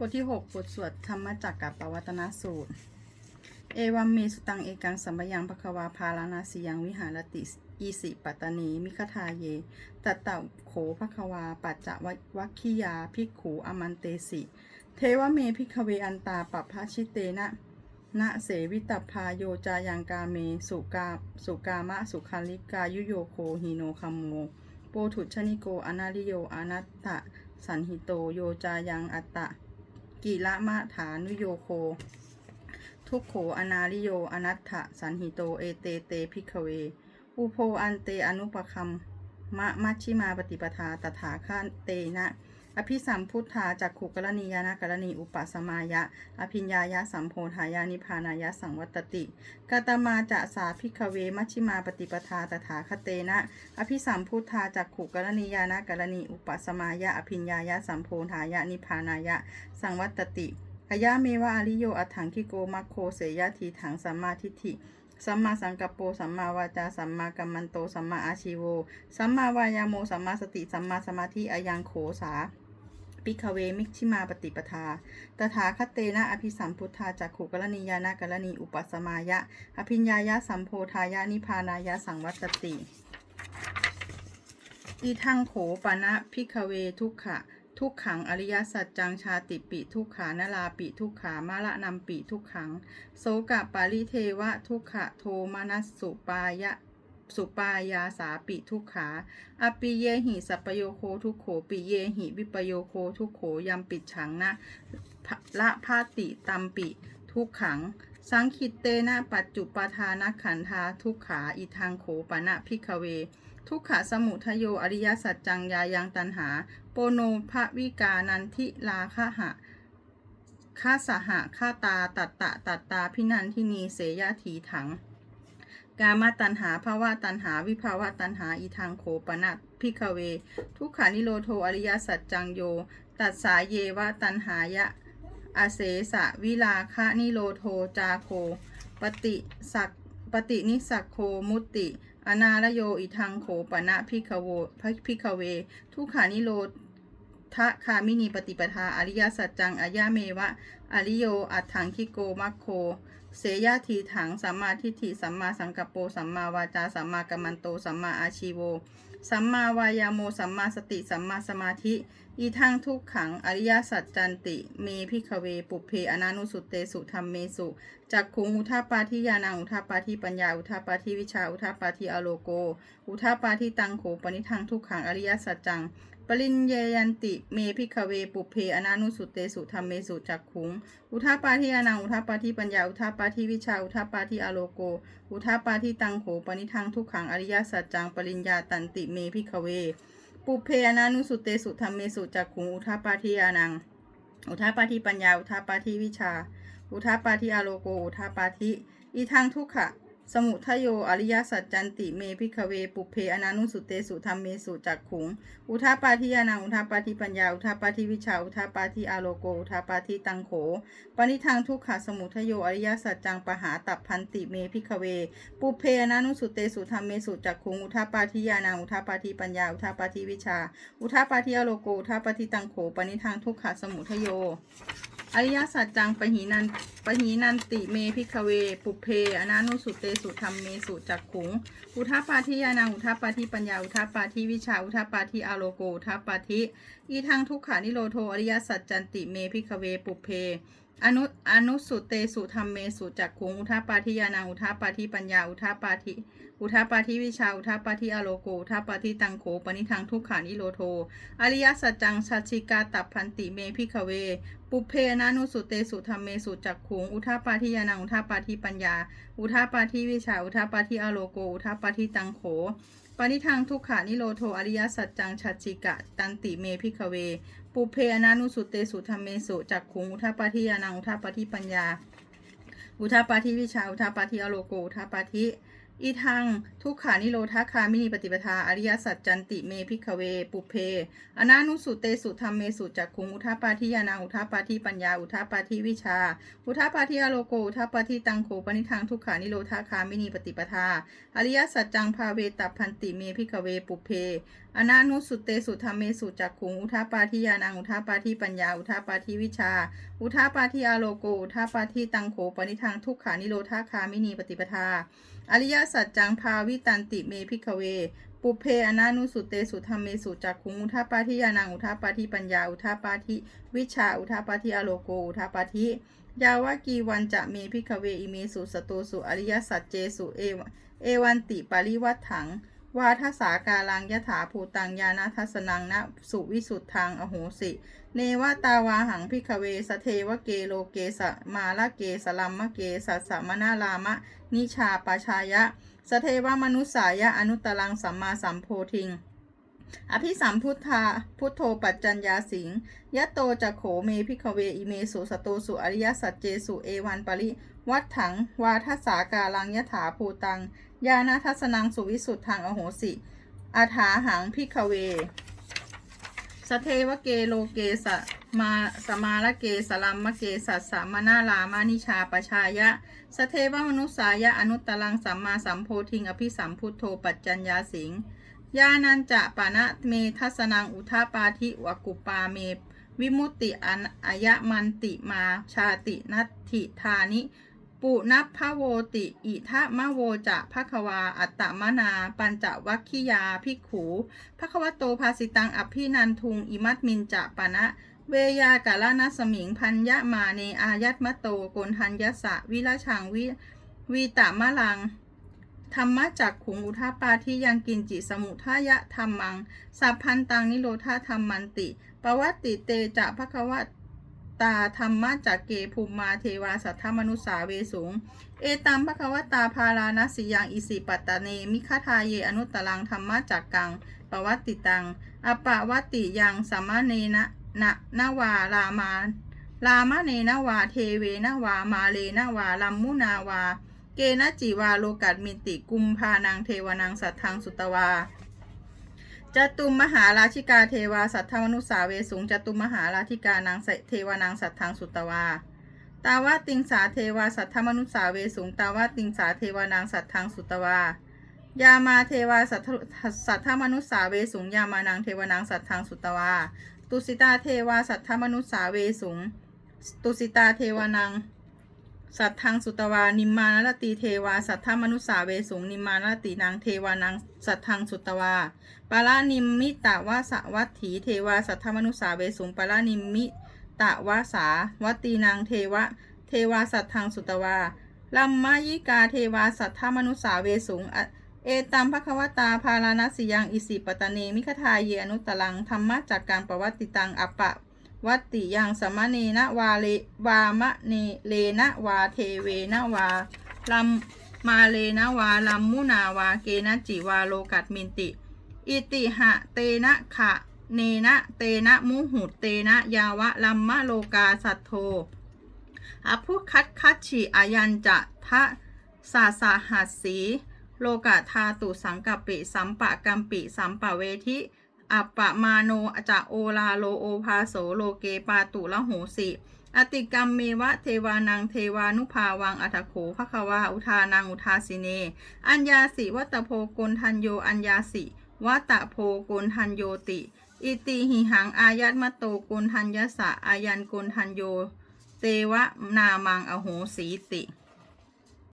บทที่ 6 บทสวดธรรมจักกับปวัตนสูตร เอวัมเมสุตังเอกังสัมปยังภควาพาลานาสิยังวิหารติอีสิปัตตนี มิคทาเยตัตตะโขภควา ปัจจววัคคียาภิกขูอมันเตสิ เทวเมพิกเวอันตาปัพพชิเตนะนะเสวิตพาโยจายังกาเมสุกาสุกามะสุขาลิกายุโยโคหิโนคัมโมโปถุชนิโกอนาลิโยอนัตตะสันหิโตโยจายังอัตตะ กิละมะฐานุโยโค ทุกโขอนาลิโย อนัตถะสันหิโต เอเตเตพิกเว อุโพอันเตอนุปคัมมะมัชชิมาปฏิปทาตถาคาเตนะ อภิสัมพุทธาจากขุกรณียานกรณีอุปสมายะ อภิญญายะสัมโพธายานิพานายะสังวัตติกาตมาจะสาพิกเวมัชิมาปฏิปทาตถาคเตนะ อภิสัมพุทธาจากขุกรณียานกรณีอุปสมายะ อภิญญายะสัมโพธายะนิพานายะ สังวัตติอายะเมวะอริโยอัฏฐังคิโกมัคโคเสยะทีถังสัมมาทิฏฐิสัมมาสังกัปโปสัมมาวาจา สัมมากัมมันโต สัมมาอาชีโว สัมมาวายาโม สัมมาสติ สัมมาสมาธิอายังโขสา ปิกเวมิกชิมาปฏิปทา ตถาคตเตนะอภิสัมพุทธาจักขุกรณียานากรณีอุปสมายะ อภิญญายะสัมโพธายะนิพานายะสังวัตติอีทังโขปนะพิกเวทุกขะ ทุกขังอริยสัจจังชาติปิทุกขานลาปิทุกขามาละนัมปิทุกขัง โสกะปาริเทวะทุกขะโทมานัสสุปายะ สุปายาสาปิทุกขา อปิเยหิสัปปโยโคทุกโขปิเยหิวิปโยโคทุกโขยัมปิดฉังนะละพาติตัมปิทุกขัง สังคิตเตนะปัจจุปทานขันธาทุกขาอีทางโขปะนะพิกเว ทุกขะสมุทโยอริยสัจจังยายังตันหา โปโนภวิกานันทิลาคหะฆาสหะฆาตาตัตตะตัตตาพินันทินีเสยถีถัง กามตันหาภาวะตันหา วิภาวะตันหา อีทางโขปนัตพิกเว ทุกขานิโรโทอริยสัจจังโย ตัสสาเยวะตันหายะอาเสสะวิลาคะนิโรโทจาโค ปฏิสักปฏินิสักโคมุติ อนาลโยอิทังโขปนะพิกโวพิกเว ทุกขานิโรทะคามินีปฏิปทาอริยสัจจังอายาเมวะ อริโยอัตถังคิโกมัคโค เสยะทีถัง สัมมาทิฏฐิ สัมมาสังกัปโป สัมมาวาจา สัมมากัมมันโต สัมมาอาชีโว สัมมาวายาโม สัมมาสติ สัมมาสมาธิ อีทังทุกขัง อริยสัจจันติ เมพิกเว ปุเพ อนานุสุเตสุธรรมเมสุ จักขุง อุทาปาทิยานัง อุทาปาทิปัญญา อุทาปาทิวิชา อุทาปาทิอโลโก อุทาปาทิตังโขปนิทังทุกขัง อริยสัจจัง ปริญเยยันติเมพิกเวปุเพอนานุสุเตสุธรรมเมสุจักขุง อุทาปาทิยานังอุทาปาทิปัญญาอุทาปาทิวิชาอุทาปาทิอโลโก อุทาปาทิตังโขปนิทังทุกขังอริยสัจจังปริญญาตันติเมพิกเว ปุเพอนานุสุเตสุธรรมเมสุจักขุงอุทาปาทิยานัง อุทาปาทิปัญญาอุทาปาทิวิชา อุทาปาทิอโลโก อุทาปาทิอีทางทุกขะ สมุทโยอริยสัจจันติเมพิกเว ปุเพอนานุสุเตสุธรรมเมสุจักขุง อุทาปาทิยานังอุทาปาทิปัญญา อุทาปาทิวิชา อุทาปาทิอาโลโก อุทาปาทิตังโข ปณิทางทุกขะสมุทโยอริยสัจจังปหาตับพันติเมพิกเว ปุเพอนานุสุเตสุธรรมเมสุจักขุง อุทาปาทิยานังอุทาปาทิปัญญา อุทาปาทิวิชา อุทาปาทิอาโลโก อุทาปาทิตังโข ปณิทางทุกขะสมุทโย อริยสัจจังปหินันปหินันติเมพิกเว ปุเพ อนานุสุเตสุธรรมเมสุจักขุง อุทาปาทิยานังอุทาปาทิปัญญาอุทาปาทิวิชาอุทาปาทิอาโลโกอุทาปาทิอีทางทุกขานิโรโทอริยสัจจันติเมพิกเว ปุเพ อนุอนุสุเตสุธรรมเมสุจักขุงอุทาปาทิยานังอุทาปาทิปัญญาอุทาปาทิอุทาปาทิวิชาอุทาปาทิอโลโกอุทาปาทิตังโขปนิทางทุกขานิโรโท อริยสัจจังชัชิกาตับพันติเมพิกเว ปุเพนานุสุเตสุธรรมเมสุจักขุงอุทาปาทิยานังอุทาปาทิปัญญา อุทาปาทิวิชาอุทาปาทิอโลโกอุทาปาทิตังโข ปณิทางทุกขานิโรโทอริยสัจจังชัชชิกะ ตันติเมพิกเว ปุเพอนานุสุเตสุธรรมเมสุจักขุงอุทาปาทิยานังอุทาปาทิปัญญา อุทาปาทิวิชาอุทาปาทิอโลโกอุทาปาทิ อีทังทุกขานิโรธาคามินีปฏิปทา อริยสัจจันติเมพิกเว ปุเพ อนานุสุเตสุธรรมเมสุจักคุง อุทาปาทิยานาอุทาปาทิปัญญา อุทาปาทิวิชา อุทาปาทิอโลโก อุทาปาทิตังโขปนิทังทุกขานิโรธาคามินีปฏิปทา อริยสัจจังภาเวตัพันติเมพิกเว ปุเพ อนานุสุเตสุธรรมเมสุจักขุงอุทาปาทิยานังอุทาปาทิปัญญาอุทาปาทิวิชา อุทาปาทิอาโลโกอุทาปาทิตังโขปนิทังทุกขานิโรธาคามินีปฏิปทา อริยสัจจังภาวิตันติเมพิกเว ปุเพอนานุสุเตสุธรรมเมสุจักขุงอุทาปาทิยานังอุทาปาทิปัญญาอุทาปาทิวิชาอุทาปาทิอาโลโกอุทาปาทิยาวากีวันจะเมพิกเวอิเมสุสโตสุอริยสัจเจสุเอวเอวันติปริวัตถัง วาทสาการังยถาภูตังยานาทัสนังนะสุวิสุทธังอโหสิ เนวตาวาหังพิกเวสเทวเกโลเกสมาละเกสลัมมะเกสัสสะมนาลามะ นิชาปชายะ สเทวมนุสายะอนุตตรังสัมมาสัมโพธิง อภิสัมพุทธาพุทโธปัจจัญญาสิงยะโตจะโขเมพิกเวอิเมสุสโตสุอริยสัจเจสุเอวันปริวัฏถังวาทสาการังยถาภูตัง ยานาทัสนังสุวิสุทธังอโหสิ อาถาหังพิกเว สเทวเกโลเกสะมาสมาละเกสลัมมะเกสัสสะมนาลามานิชาปชายะ สเทวมนุสายะอนุตตรังสัมมาสัมโพธิงอภิสัมพุทโธปัจจัญญาสิง ยานันจะปานะเมทัสนังอุทาปาธิวกุปาเม วิมุตติอันอายะมันติมาชาตินัตถิธานิ ปุนัพพะโวติ อิทะมะโวจะภควา อัตตมนา ปัญจวัคคิยาภิกขูภควโตภาสิตังอภินันทุง อิมัตมินจะปะนะเวยากาลนาสมิงพัญญะมาเนอายัตมะโตโกนทัญญสะวิราชังวิวีตามะลัง ธรรมะจักขุงอุทาปาที่ยังกินจิสมุทายะธรรมัง สัพพันตังนิโรธาธรรมันติปวัตติเตจะภควตาธรรมะจักเกภูมิมาเทวาสัทธมนุสาเวสูง เอตัมภควตาพารานสิยังอิสิปัตตเน มิคทาเยอนุตตรังธรรมะจักกังปวัตติตังอปะวัตติยังสัมมาเนนะนะนาวารามาลามะเนนาวาเทเวนาวามาเลนาวาลัมมุนาวา เกนะจิวาโลกัดมินติกุมพานังเทวานังสัทธังสุตวาจตุมมหาราชิกาเทวาสัทธมนุสาเวสุงจตุมมหาราธิกานางเทวานังสัทธังสุตวา ตาวาติงสาเทวาสัทธมนุสาเวสุงตาวาติงสาเทวานังสัทธังสุตวายามาเทวาสัทธสัทธมนุสาเวสุงยามานังเทวานังสัทธังสุตวา ตุสิตาเทวาสัทธมนุสาเวสุงตุสิตาเทวานัง สัทธังสุตวา นิมมานรตีเทวา สัทธมนุสาเวสุงนิมมานรตีนางเทวานังสัทธังสุตวาปารานิมมิตะวาสวัตถีเทวา สัทธมนุสาเวสุงปารานิมมิตะวาสาวัตีนางเทวะ เทวาสัทธังสุตวาลัมมายิกาเทวาสัทธมนุสาเวสุงเอตัมภควตาพาราณสิยังอิสิปตเนมิคทายเยอนุตตรังธรรมะจากการปวัตติตังอปปะ วัตติยังสมะเนะวาเลวามะเนเลนะวาเทเวนะวาลัมมาเลนะวาลัมมุนาวาเกนะจิวาโลกัตมินติ อิติหะเตนะขะเนนะเตนะมุหุเตนะยาวะลัมมะโลกาสัทโทอภุคัตคัตฉิอายันจะทะสาสาหัสสี โลกะธาตุสังกปปิ สัมปะกัมปิ สัมปะเวทิ อัปปะมาโนจะโอลาโลโอภาโสโลเกปาตุละโหสิอติกรรมเมวะเทวานังเทวานุภาวังอัตโขภควาอุทานังอุทาสิเน อัญญาสิวัตโพกนทันโยอัญญาสิวัตโพกนทันโยติ อิติหิหังอายัตมโตกนทัญญสะอายันกนทันโย เตวะนามังอโหสีติ